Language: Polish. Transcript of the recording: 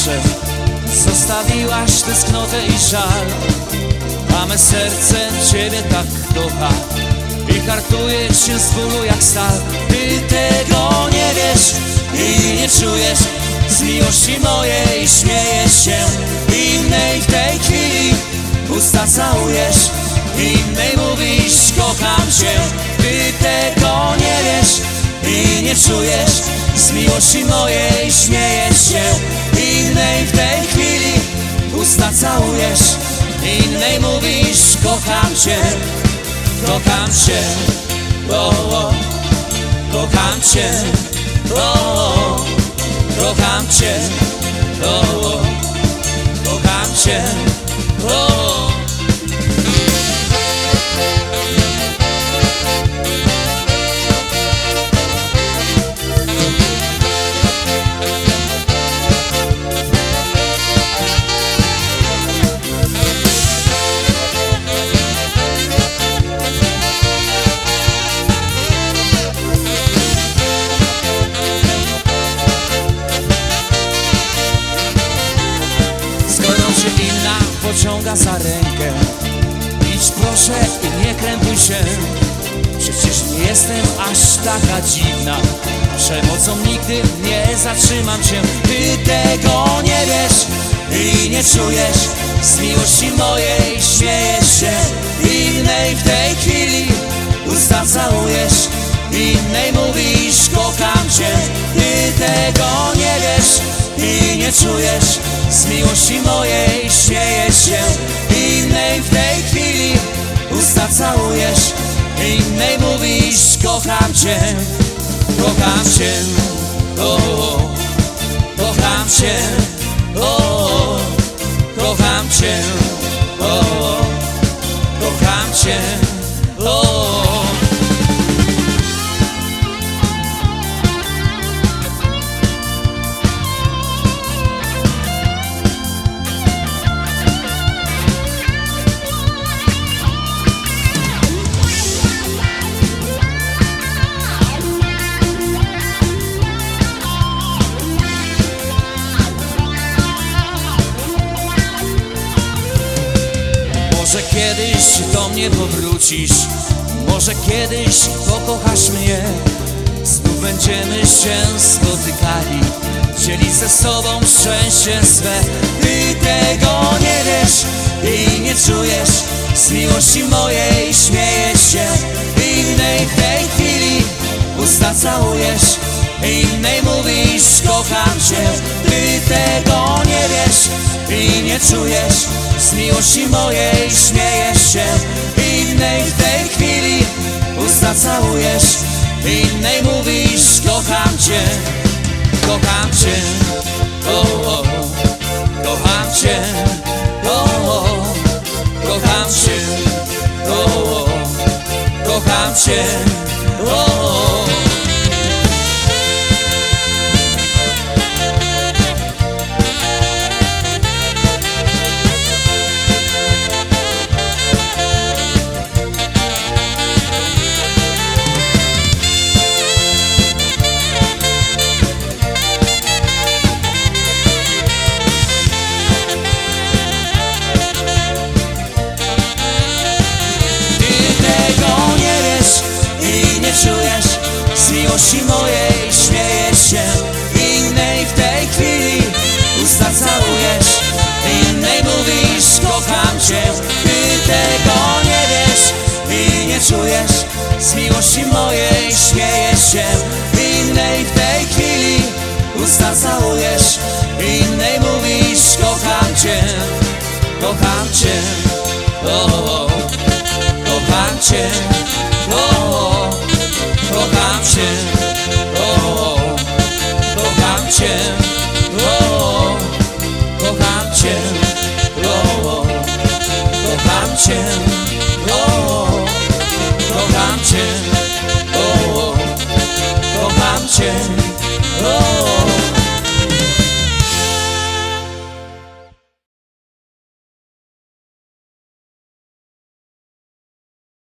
odszedł Zostawiłaś tęsknotę i żal. A me serce Ciebie tak kocha I hartuje się z bólu jak stal. Ty tego nie wiesz i nie czujesz. Z miłości mojej śmiejesz się. Innej w tej chwili usta całujesz. Innej mówisz kocham cię. Ty tego nie wiesz i nie czujesz Z miłości mojej śmiejesz się Innej w tej chwili usta całujesz. Innej mówisz kocham cię Kocham cię o, o, Kocham cię o, o, Kocham cię o, o, pociąga za rękę. Idź proszę i nie krępuj się. Przecież nie jestem aż taka dziwna. Przemocą nigdy nie zatrzymam cię Ty tego nie wiesz i nie czujesz. Z miłości mojej śmiejesz się. Innej w tej chwili usta całujesz. Innej mówisz kocham cię. Ty tego nie wiesz i nie czujesz. Z miłości mojej śmiejesz Innej mówisz kocham cię Kocham cię o, o, Kocham cię o, o, Kocham cię o, o, Kocham cię Może kiedyś do mnie powrócisz? Może kiedyś pokochasz mnie? Znów będziemy się spotykali. Dzielić ze sobą szczęście swe. Ty tego nie wiesz i nie czujesz. Z miłości mojej śmiejesz się. Innej w tej chwili usta całujesz. Innej mówisz kocham cię. Ty tego nie wiesz i nie czujesz miłości mojej śmiejesz się. Innej w tej chwili usta całujesz Innej mówisz kocham cię Kocham cię. O, o, Kocham cię. O, o, Kocham cię. O, o, Kocham cię. O, o. całujesz Innej mówisz kocham cię Ty tego nie wiesz i nie czujesz Z miłości mojej śmiejesz się Innej w tej chwili usta całujesz Innej mówisz kocham cię Kocham cię o, o, o. Kocham cię, kocham